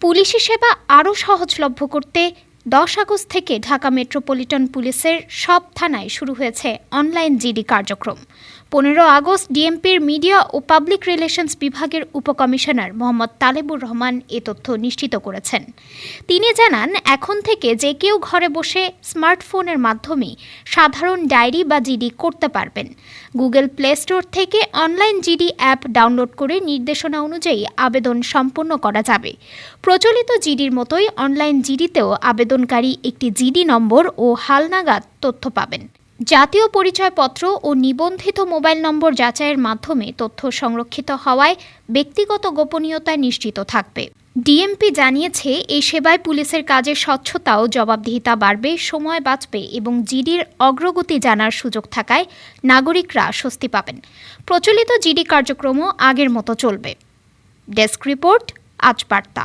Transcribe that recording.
পুলিশি সেবা আরও সহজলভ্য করতে দশ আগস্ট থেকে ঢাকা মেট্রোপলিটন পুলিশের সব থানায় শুরু হয়েছে অনলাইন জিডি কার্যক্রম। পনেরো আগস্ট ডিএমপির মিডিয়া ও পাবলিক রিলেশনস বিভাগের উপকমিশনার মোহাম্মদ তালেবুর রহমান এ তথ্য নিশ্চিত করেছেন। তিনি জানান, এখন থেকে যে কেউ ঘরে বসে স্মার্টফোনের মাধ্যমে সাধারণ ডায়েরি বা জিডি করতে পারবেন। গুগল প্লে স্টোর থেকে অনলাইন জিডি অ্যাপ ডাউনলোড করে নির্দেশনা অনুযায়ী আবেদন সম্পন্ন করা যাবে। প্রচলিত জিডির মতোই অনলাইন জিডিতেও আবেদনকারী একটি জিডি নম্বর ও হালনাগাদ তথ্য পাবেন। জাতীয় পরিচয়পত্র ও নিবন্ধিত মোবাইল নম্বর যাচাইয়ের মাধ্যমে তথ্য সংরক্ষিত হওয়ায় ব্যক্তিগত গোপনীয়তা নিশ্চিত থাকবে। ডিএমপি জানিয়েছে, এই সেবায় পুলিশের কাজের স্বচ্ছতা ও জবাবদিহিতা বাড়বে, সময় বাঁচবে এবং জিডির অগ্রগতি জানার সুযোগ থাকায় নাগরিকরা স্বস্তি পাবেন। প্রচলিত জিডি কার্যক্রমও আগের মতো চলবে। ডেস্ক রিপোর্ট, আজ বার্তা।